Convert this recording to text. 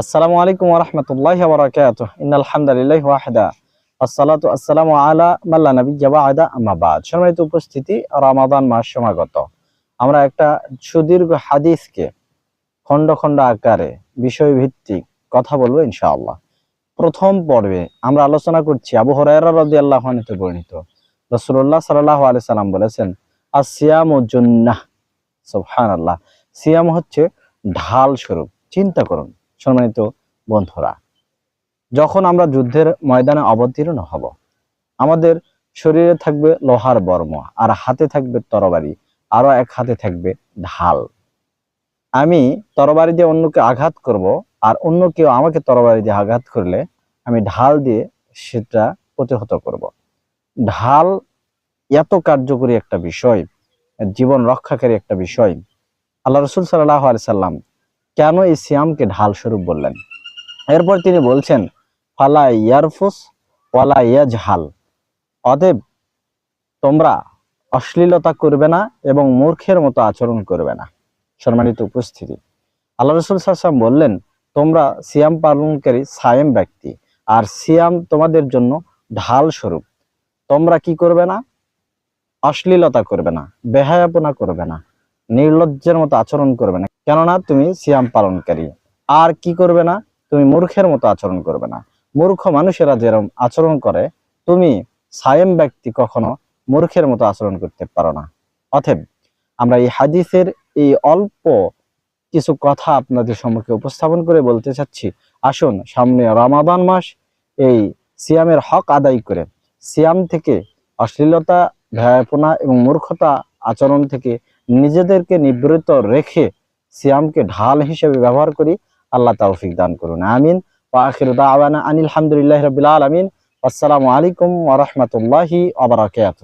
আসসালামু আলাইকুম ওরহমতুল্লাহ বরাকাত ইন্নাল হামদুলিল্লাহ ওয়াহদা। আসসালাতু আসসালামু আলা মাল্লা নবী জাবাদা আমাবাদ সম্মানিত উপস্থিতি, রমাদান মাস সমাগত। আমরা একটা সুদীর্ঘ হাদিসকে খণ্ড খণ্ড আকারে বিষয় ভিত্তিক কথা বলব ইনশাআল্লাহ। প্রথম পর্বে আমরা আলোচনা করছি আবু হরাইরা আনহু থেকে বর্ণিত। রাসূলুল্লাহ সাল্লাল্লাহু আলাইহি সাল্লাম বলেছেন আসিয়ামু জুন্নাহ। সুবহানাল্লাহ। সিয়াম হচ্ছে ঢাল স্বরূপ। চিন্তা করুন। সম্মানিত বন্ধুরা, যখন আমরা যুদ্ধের ময়দানে অবতীর্ণ হব, আমাদের শরীরে থাকবে লোহার বর্ম, আর হাতে থাকবে তরবারি, আরও এক হাতে থাকবে ঢাল। আমি তরবারি দিয়ে অন্যকে আঘাত করব, আর অন্য কেউ আমাকে তরবারি দিয়ে আঘাত করলে আমি ঢাল দিয়ে সেটা প্রতিহত করব। ঢাল এত কার্যকরী একটা বিষয়, জীবন রক্ষাকারী একটা বিষয়। আল্লাহ রসুল সাল্লাহ আলি কেন এই সিয়ামকে ঢাল স্বরূপ বললেন? এরপর তিনি বলছেন, ফালা ইয়ারফুস, ওয়ালা ইয়াজহাল। অতএব তোমরা অশ্লীলতা করবে না এবং মূর্খের মতো আচরণ করবে না। সম্মানিত উপস্থিতি। আল্লাহ রসুল সাল্লাম বললেন, তোমরা সিয়াম পালনকারী সায়েম ব্যক্তি, আর সিয়াম তোমাদের জন্য ঢাল স্বরূপ তোমরা কি করবে না? অশ্লীলতা করবে না, বেহায়াপনা করবে না, নির্লজ্জের মতো আচরণ করবে না। কেননা তুমি সিয়াম পালনকারী। আর কি করবে না? তুমি মূর্খের মতো আচরণ করবে না। মূর্খ মানুষেরা যেরকম আচরণ করে, তুমি সায়েম ব্যক্তি কখনো মূর্খের মতো আচরণ করতে পারো না। অতএব, আমরা এই হাদিসের এই অল্প কিছু কথা আপনাদের সম্মুখে উপস্থাপন করে বলতে চাচ্ছি। আসুন, সামনে রমাদান মাস, এই সিয়ামের হক আদায় করে সিয়াম থেকে অশ্লীলতা, ভয়াপনা এবং মূর্খতা আচরণ থেকে নিজেদেরকে নিবৃত রেখে সিয়ামকে ঢাল হিসেবে ব্যবহার করি, আল্লাহ তৌফিক দান করুন। আমিন। আনিল আলহামদুলিল্লাহ রবিল আলমিন। আসসালামু আলাইকুম ওরহমতুল্লাহি আবরাকাত